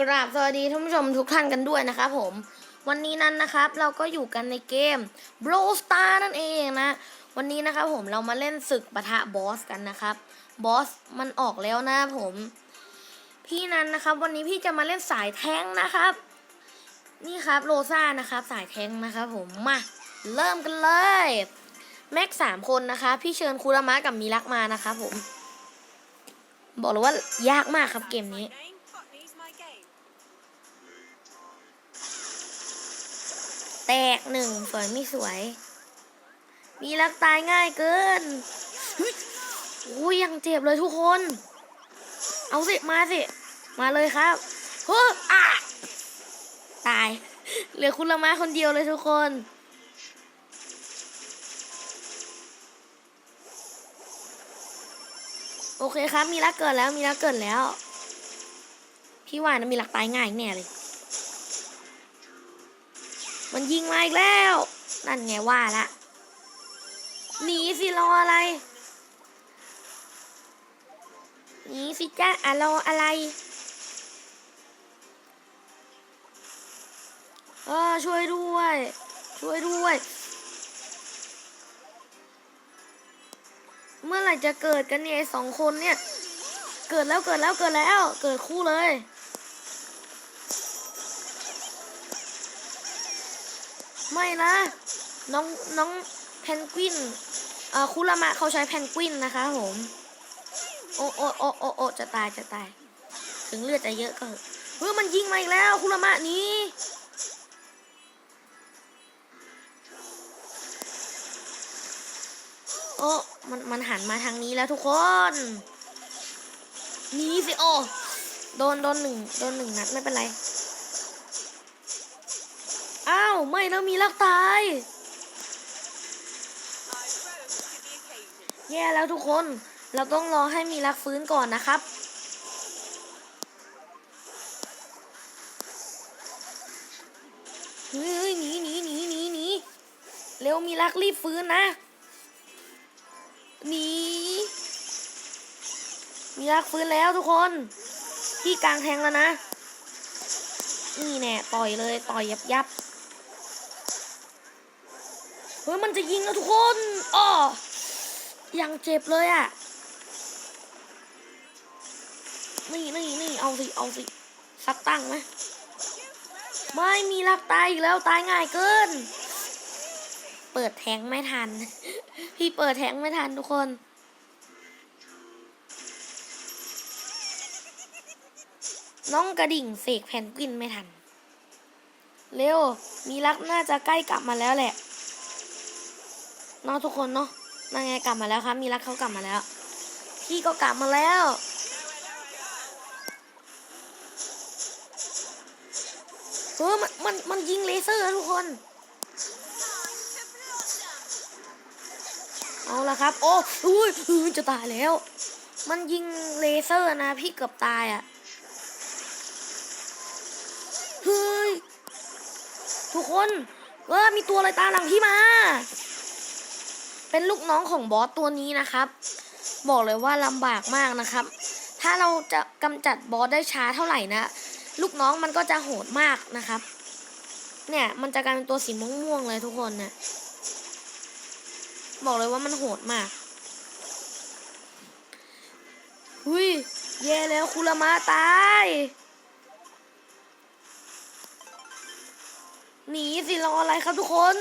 กราบสวัสดีท่านผู้ชมทุกท่านกันด้วยนะครับผม วันนี้นั้นนะครับเราก็อยู่กันในเกม Brawl Star นั่นเองนะ วันนี้นะครับผมเรามาเล่นศึกปะทะบอสกันนะครับบอสมันออกแล้วนะผม พี่นั้นนะครับ วันนี้พี่จะมาเล่นสายแท้งนะครับ นี่ครับโรซ่านะครับ สายแท้งนะครับผมมาเริ่มกันเลยแม็กสามคนนะคะ พี่เชิญคูรามะกับมีรักมานะครับผม บอกเลยว่ายากมากครับเกมนี้ แตกหนึ่งสวยไม่สวย มีรักตายง่ายเกินเฮ้ยโอ้ยยังเจ็บเลยทุกคน เอาสิ มาสิ มาเลยครับเฮ้ออะตาย เหลือคุณละมาคนเดียวเลยทุกคนโอเคครับ มีรักเกิดแล้วมีรักเกิดแล้ว พี่ว่านะมีรักตายง่ายแน่เลย มันยิงมาอีกแล้ว นั่นไงว่าละหนีสิรออะไรหนีสิจ้าอะรออะไรเออช่วยด้วย ช่วยด้วย เมื่อไหร่จะเกิดกันเนี่ยสองคนเนี่ย เกิดแล้วเกิดแล้วเกิดแล้ว เกิดคู่เลย ไม่นะ น้องน้องเพนกวินเอ่อคุรามะเขาใช้เพนกวินนะคะผม โอโอโอโอโอจะตายจะตาย ถึงเลือดจะเยอะก็เฮ้ยมันยิงมาอีกแล้วคุรามะนี้โอ้มันมันหันมาทางนี้แล้วทุกคนหนีสิโอโดนโดนหนึ่งโดนหนึ่งนัดไม่เป็นไร ไม่แล้วมีลักตาย แย่แล้วทุกคน เราต้องรอให้มีรักฟื้นก่อนนะครับ เฮ้ยหนีหนีหนีหนีหนีเร็วมีรักรีบฟื้นนะ หนี มีรักฟื้นแล้วทุกคน ที่กลางแทงแล้วนะนี่แน่ต่อยเลยต่อยยับยับ ฮ้ยมันจะยิงแล้วทุกคนอ้อยังเจ็บเลยอะ่ะ นี่นี่นี่เอาสิ เอาสิ สักตั้งไหมไม่มีรักตายอีกแล้วตายง่ายเกิน เปิดแทงไม่ทัน พี่เปิดแทงไม่ทันทุกคนน้องกระดิ่งเสกแผ่นกวินไม่ทัน เร็ว มีรักน่าจะใกล้กลับมาแล้วแหละ นาะทุกคนเนาะนั่นไงกลับมาแล้วครับ มีรักเขากลับมาแล้ว พี่ก็กลับมาแล้ว เออมันมันมันยิงเลเซอร์ทุกคน เอาละครับ โอ้อุ้ยอุ้ยจะตายแล้ว มันยิงเลเซอร์นะ พี่เกือบตายอะ่ะเฮ้ยทุกคน เออมีตัวอะไรตามหลังพี่มา เป็นลูกน้องของบอสตัวนี้นะครับ บอกเลยว่าลำบากมากนะครับ ถ้าเราจะกำจัดบอสได้ช้าเท่าไหร่นะ ลูกน้องมันก็จะโหดมากนะครับ เนี่ยมันจะกลายเป็นตัวสีม่วงๆเลยทุกคนนะบอกเลยว่ามันโหดมากหุยแย่แล้วคุรามะตายหนีสิรออะไรครับทุกคน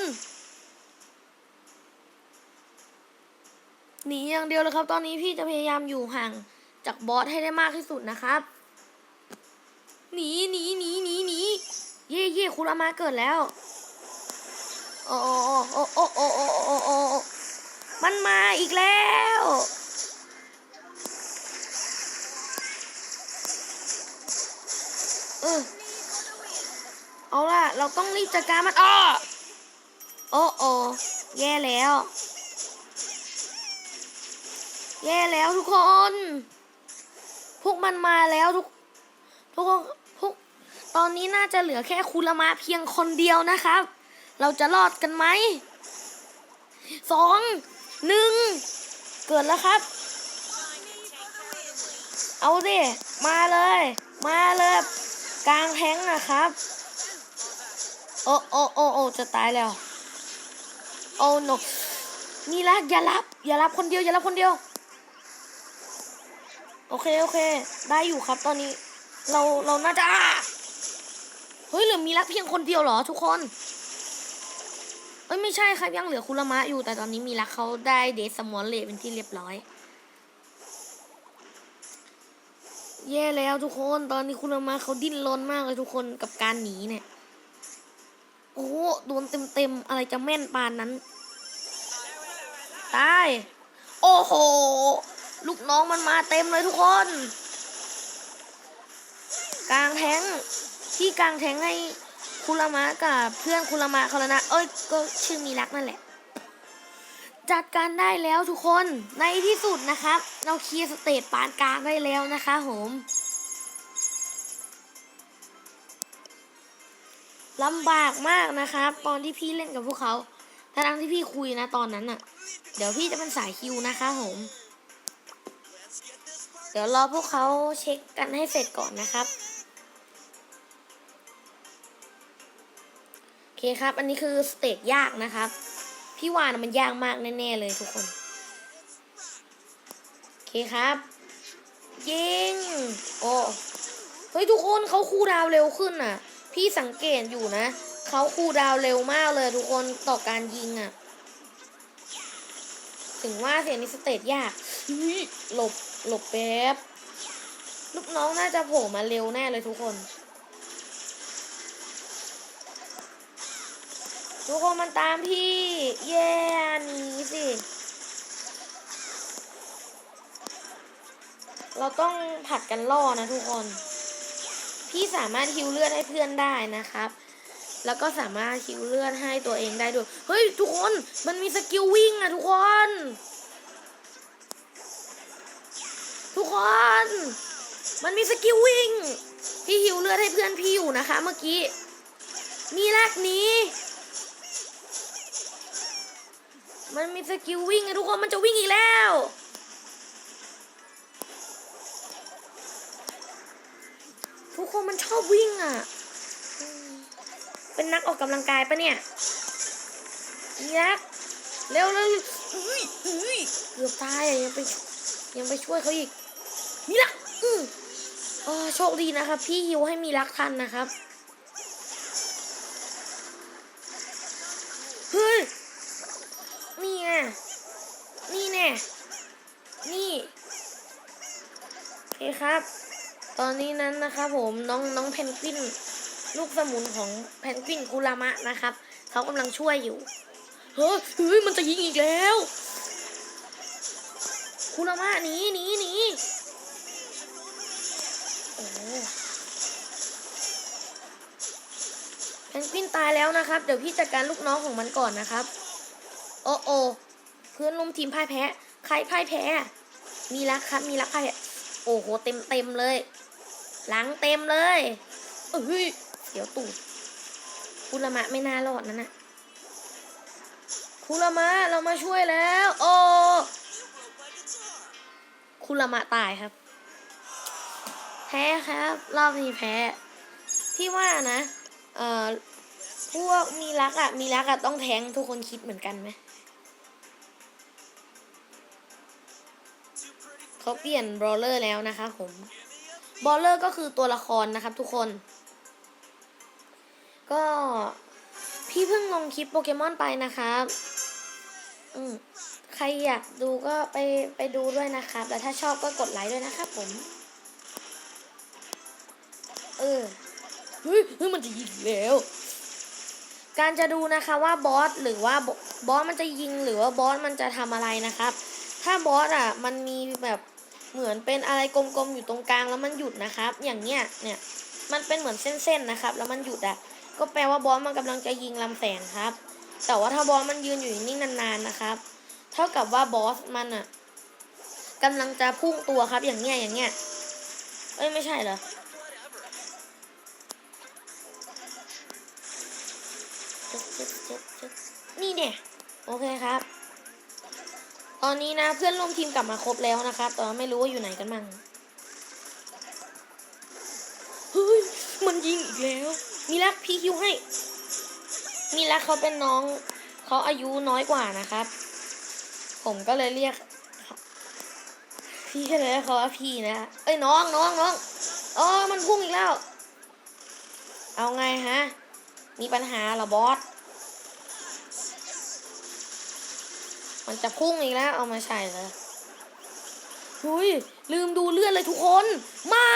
หนีอย่างเดียวเลยครับ ตอนนี้พี่จะพยายามอยู่ห่างจากบอสให้ได้มากที่สุดนะครับ หนีหนีหนีหนีหนีเย่เย่คุรามาเกิดแล้วโอ้โอ้โอ้โอ้โอ้โอ้โอ้มันมาอีกแล้ว เออ เอาล่ะ เราต้องรีบจัดการมันอ้อโอ้โอ้แย่แล้ว แย่แล้วทุกคน พวกมันมาแล้วทุก ทุกคนพวกตอนนี้น่าจะเหลือแค่คุรมะเพียงคนเดียวนะครับ เราจะรอดกันไหม สอง หนึ่ง เกิดแล้วครับ เอาดิ มาเลย มาเลย กลางแท้งนะครับ โอ้โอ้โอ้โอ้จะตายแล้ว โอ้โนมีรักอย่ารับ อย่ารับคนเดียว อย่ารับคนเดียว โอเคโอเค ได้อยู่ครับตอนนี้ เราเราน่าจะเฮ้ยเหลือมีรักเพียงคนเดียวเหรอทุกคนเอ้ยไม่ใช่ครับยังเหลือคุรมะอยู่แต่ตอนนี้มีรักเขาได้เดซมอนเลเป็นที่เรียบร้อย แย่แล้วทุกคนตอนนี้คุรมะเขาดิ้นรนมากเลยทุกคนกับการหนีเนี่ยโอ้โหโดนเต็มๆอะไรจะแม่นปานนั้นตายโอ้โห ลูกน้องมันมาเต็มเลยทุกคน กลางแทงที่กลางแทงให้คุรามะกับเพื่อนคุรามะเขาแล้วนะ เอ้ยก็ชื่อมีรักนั่นแหละ จัดการได้แล้วทุกคนในที่สุดนะครับ เราเคลียร์สเตจปานกลางได้แล้วนะคะผมลำบากมากนะครับ ตอนที่พี่เล่นกับพวกเขาทั้งที่พี่คุยนะตอนนั้นน่ะ เดี๋ยวพี่จะเป็นสายคิวนะคะผม ดี๋ยวรอพวกเขาเช็คกันให้เสร็จก่อนนะครับ โอเคครับ อันนี้คือสเตจยากนะครับ พี่วานมันยากมากแน่ๆเลยทุกคน โอเคครับ ยิง โอ้เฮ้ยทุกคนเขาคูดาวเร็วขึ้นน่ะ พี่สังเกตอยู่นะเขาคูดาวเร็วมากเลยทุกคนต่อการยิงอะ ถึงว่าเสียงนี้สเตจยากหลบ หลบแป๊บ ลูกน้องน่าจะโผล่มาเร็วแน่เลยทุกคน ทุกคนมันตามพี่แย่หนีสิ เราต้องผัดกันล่อนะทุกคน พี่สามารถฮิวเลือดให้เพื่อนได้นะครับแล้วก็สามารถฮิวเลือดให้ตัวเองได้ด้วย เฮ้ย ทุกคน มันมีสกิลวิ่งอะทุกคน คน มันมีสกิลวิ่ง พี่ฮิวเลือดให้เพื่อนพี่อยู่นะคะ เมื่อกี้มีแรกนี้ มันมีสกิลวิ่งไงทุกคน มันจะวิ่งอีกแล้ว ทุกคนมันชอบวิ่งอะ เป็นนักออกกำลังกายปะเนี่ยยักษ์เร็วเร็วอุ้ยเกือบตายอะยังไปยังไปช่วยเขาอีก มีรักอืออ๋อโชคดีนะครับ พี่ฮิวให้มีรักทันนะครับเฮ้ยนี่ไงนี่แน่นี่โอเคครับ ตอนนี้นั้นนะครับผมน้องน้องเพนกวินลูกสมุนของเพนกวินคุรามะนะครับเขากำลังช่วยอยู่เฮ้ยเฮ้ยมันจะยิงอีกแล้วคุรามะหนีหนีหนี เพนกวินตายแล้วนะครับ เดี๋ยวพี่จัดการลูกน้องของมันก่อนนะครับ โอ้โอเพื่อนร่วมทีมพ่ายแพ้ ใครพ่ายแพ้ มีรักครับ มีรักพ่ายแพ้ โอ้โห เต็มเต็มเลย หลังเต็มเลยเอ้ยเดี๋ยวตูดคุรามะไม่น่ารอดนั่นน่ะคุรามะเรามาช่วยแล้ว โอ้คุรามะตายครับ แพ้ครับรอบนี้แพ้พี่ว่านะเอ่อพวกมีรักอะมีรักอะต้องแทงทุกคนคิดเหมือนกันไหมเขาเปลี่ยนบรอเลอร์แล้วนะคะผมบรอเลอร์ก็คือตัวละครนะครับทุกคน ก็พี่เพิ่งลงคลิปโปเกมอนไปนะครับอืมใครอยากดูก็ไปไปดูด้วยนะครับ แล้วถ้าชอบก็กดไลค์ด้วยนะครับผม เออเฮ้ยเฮ้ยมันจะยิงแล้ว การจะดูนะคะว่าบอสหรือว่าบอสมันจะยิงหรือว่าบอสมันจะทำอะไรนะครับ ถ้าบอสอะมันมีแบบเหมือนเป็นอะไรกลมๆอยู่ตรงกลางแล้วมันหยุดนะครับ อย่างเนี้ยเนี่ยมันเป็นเหมือนเส้นๆนะครับ แล้วมันหยุดอะก็แปลว่าบอสมันกำลังจะยิงลำแสงครับ แต่ว่าถ้าบอสมันยืนอยู่นิ่งนานๆนะครับ เท่ากับว่าบอสมันอะกำลังจะพุ่งตัวครับอย่างเนี้ยอย่างเนี้ยเอ้ยไม่ใช่เหรอ นี่เนี่ยโอเคครับ ตอนนี้นะเพื่อนร่วมทีมกลับมาครบแล้วนะครับแต่ไม่รู้ว่าอยู่ไหนกันมั่งเฮ้ยมันยิงอีกแล้ว มีรักพี่คิวให้ มีรักเขาเป็นน้องเขาอายุน้อยกว่านะครับ ผมก็เลยเรียก พี่เลยเรียกเขาว่าพี่นะเอ้ยน้องน้องน้องอ๋อมันพุ่งอีกแล้ว เอาไงฮะ มีปัญหาเหรอบอส มันจะพุ่งอีกแล้ว เอามาใช่เลยหุยลืมดูเลือดเลยทุกคน ไม่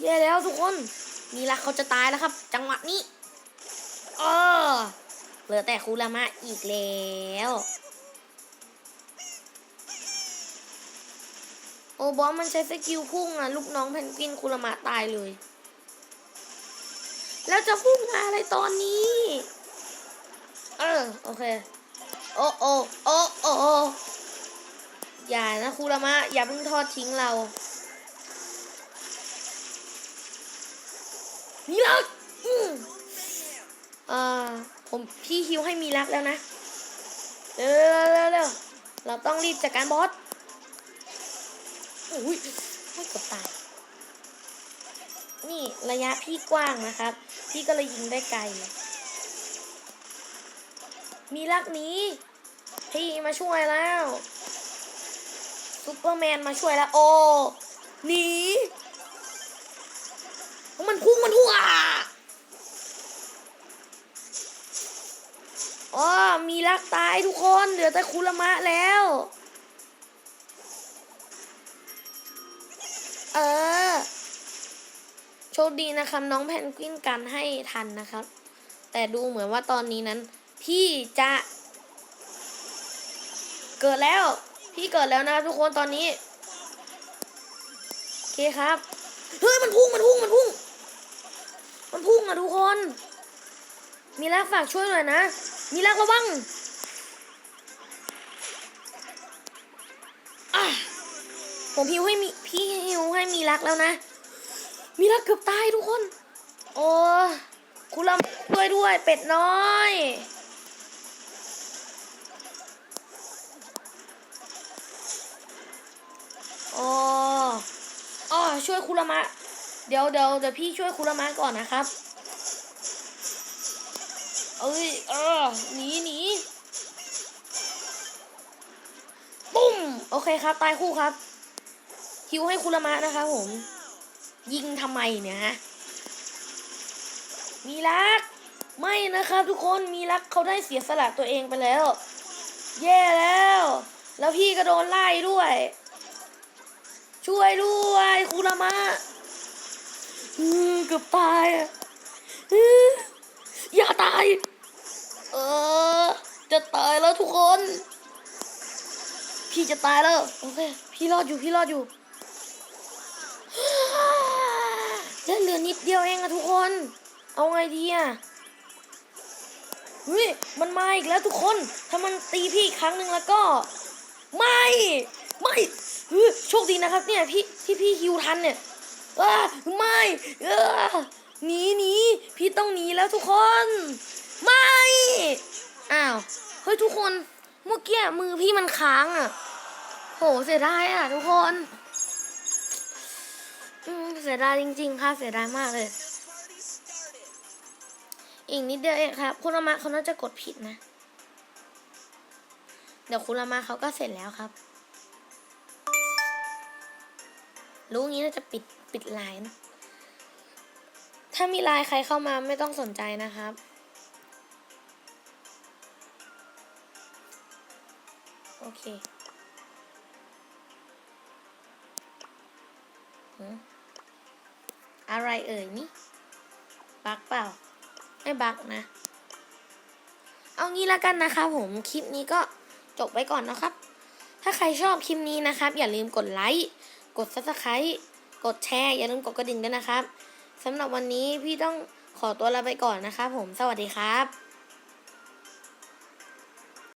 แย่แล้วทุกคนมีรักเขาจะตายแล้วครับ จังหวะนี้เออเหลือแต่คูรามะอีกแล้วโอ้บอสมันใช้สกิลพุ่งอะ ลูกน้องเพนกวินคูรามะตายเลย แล้วจะพุ่งมาอะไรตอนนี้ เออ โอเค โอ้โอ้โอ้โอ้อย่านะคูรามะ อย่าเพิ่งทอดทิ้งเรามีรักอืมอ่าผมพี่ฮิวให้มีรักแล้วนะ เร็วเร็วเร็วเราต้องรีบจัดการบอสอุ้ยไม่กดตาย นี่ระยะพี่กว้างนะครับ พี่ก็เลยยิงได้ไกล มีรักนี้ พี่มาช่วยแล้วซูเปอร์แมนมาช่วยแล้ว โอ้หนีมันพุ่งมันพุ่งอะอ๋อมีรักตายทุกคนเหลือแต่คุรามะแล้ว เออ โชคดีนะครับ น้องแพนกวินกันให้ทันนะครับ แต่ดูเหมือนว่าตอนนี้นั้น พี่จะ เกิดแล้ว พี่เกิดแล้วนะทุกคนตอนนี้โอเคครับเฮ้ยมันพุ่งมันพุ่งมันพุ่ง มันพุ่งอะทุกคน มีรักฝากช่วยหน่อยนะ มีรักระวังผมพิวให้มีพี่ฮิวให้มีรักแล้วนะ มีรักเกือบตายทุกคน โอ้คุณลำด้วยด้วย เป็ดน้อยอ๋ออ๋อช่วยคุรามะ เดี๋ยวเดี๋ยวเดี๋ยวพี่ช่วยคุรามะก่อนนะครับ เอ้ยเออหนีหนีปุ้ม โอเคครับ ตายคู่ครับฮิวให้คุรามะนะครับผม ยิงทำไมเนี่ยฮะ มีรัก ไม่นะครับทุกคนมีรักเขาได้เสียสละตัวเองไปแล้ว แย่แล้ว แล้วพี่ก็โดนไล่ด้วย ช่วยด้วยคุรามะอืมเกือบตายอะอื้ออย่าตาย เออ จะตายแล้วทุกคน พี่จะตายแล้ว โอเค พี่รอดอยู่ พี่รอดอยู่ เลือดเหลือนิดเดียวเองอะทุกคน เอาไงดีอะเฮ้ยมันมาอีกแล้วทุกคน ถ้ามันตีพี่อีกครั้งหนึ่งแล้วก็ ไม่ ไม่เฮ้ยโชคดีนะครับเนี่ยพี่ที่พี่ฮิวทันเนี่ยอ้าไม่เออหนีหนีพี่ต้องหนีแล้วทุกคน ไม่ อ้าว เฮ้ยทุกคน เมื่อกี้มือพี่มันค้างอะ โหเสียดายอะทุกคน เสียดายจริงๆ ค่ะเสียดายมากเลย อีกนิดเดียวเองครับ คุณอามาเขาน่าจะกดผิดนะ เดี๋ยวคุณอามาเขาก็เสร็จแล้วครับ รู้งี้น่าจะปิดปิดไลน์นะถ้ามีไลน์ใครเข้ามาไม่ต้องสนใจนะครับโอเคหืม อะไรเอ่ยนี่บักเปล่า ไม่บักนะ เอางี้แล้วกันนะคะผมคลิปนี้ก็จบไว้ก่อนนะครับ ถ้าใครชอบคลิปนี้นะครับ อย่าลืมกดไลค์กด subscribe กดแชร์อย่าลืมกดกระดิ่งด้วยนะครับสำหรับวันนี้พี่ต้องขอตัวลาไปก่อนนะครับผมสวัสดีครับ